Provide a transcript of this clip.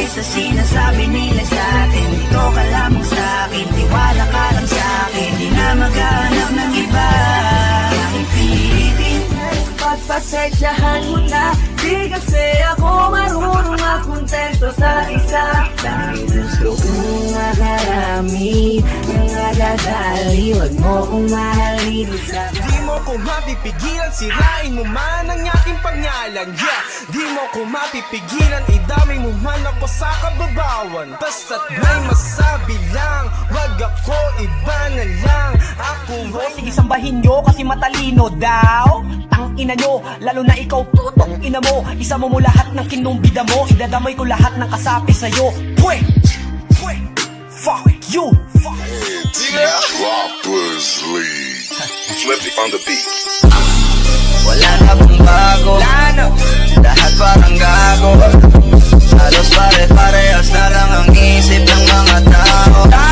pake sa sinasabi nila sa atin Dito ka lamang sa akin, tiwala ka lang sa akin. Di na maghahanap ng iba. Kahit pilitin Pagpasensyahan mo na Di kasi ako marunong makontento sa isa. Dahil gusto kong makarami Ang agad-ali Huwag mo kong mahalin. Sa ko mapipigilan, sirain mo man ang aking pangalan. Yeah, di mo ko mapipigilan, idamay ako sa kababawan Basta't may masabi lang Wag ako iba na lang Ako ay Sige sambahin nyo kasi matalino daw Tang ina nyo, lalo na ikaw putong ina mo Isa mo mo lahat ng kinumbida mo Idadamay ko lahat ng kasapi sa'yo Pwe! Pwe! Fuck you! Fuck you! Yeah. Rappers League Flippy on the beat Wala na pong bago Lahat parang gago